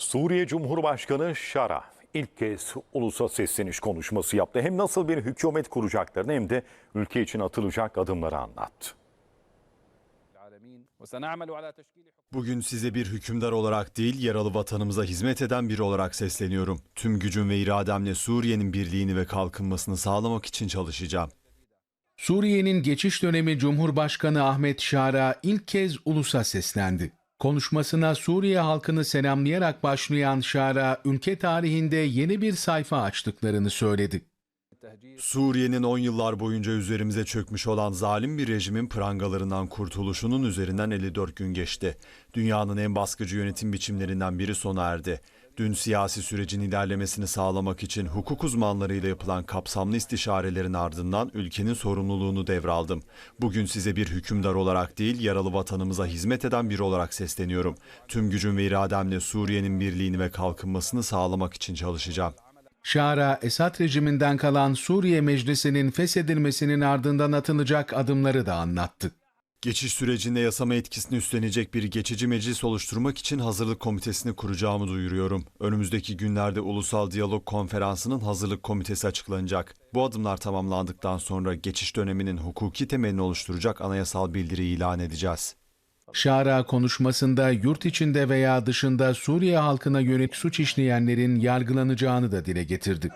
Suriye Cumhurbaşkanı Şara ilk kez ulusa sesleniş konuşması yaptı. Hem nasıl bir hükümet kuracaklarını hem de ülke için atılacak adımları anlattı. Bugün size bir hükümdar olarak değil, yaralı vatanımıza hizmet eden biri olarak sesleniyorum. Tüm gücüm ve irademle Suriye'nin birliğini ve kalkınmasını sağlamak için çalışacağım. Suriye'nin geçiş dönemi Cumhurbaşkanı Ahmet Şara ilk kez ulusa seslendi. Konuşmasına Suriye halkını selamlayarak başlayan şara ülke tarihinde yeni bir sayfa açtıklarını söyledi. Suriye'nin 10 yıllar boyunca üzerimize çökmüş olan zalim bir rejimin prangalarından kurtuluşunun üzerinden 54 gün geçti. Dünyanın en baskıcı yönetim biçimlerinden biri sona erdi. Dün siyasi sürecin ilerlemesini sağlamak için hukuk uzmanlarıyla yapılan kapsamlı istişarelerin ardından ülkenin sorumluluğunu devraldım. Bugün size bir hükümdar olarak değil, yaralı vatanımıza hizmet eden biri olarak sesleniyorum. Tüm gücüm ve irademle Suriye'nin birliğini ve kalkınmasını sağlamak için çalışacağım. Şara, Esad rejiminden kalan Suriye Meclisi'nin feshedilmesinin ardından atılacak adımları da anlattı. Geçiş sürecinde yasama etkisini üstlenecek bir geçici meclis oluşturmak için hazırlık komitesini kuracağımı duyuruyorum. Önümüzdeki günlerde Ulusal Diyalog Konferansı'nın hazırlık komitesi açıklanacak. Bu adımlar tamamlandıktan sonra geçiş döneminin hukuki temelini oluşturacak anayasal bildiri ilan edeceğiz. Şara konuşmasında yurt içinde veya dışında Suriye halkına yönelik suç işleyenlerin yargılanacağını da dile getirdi.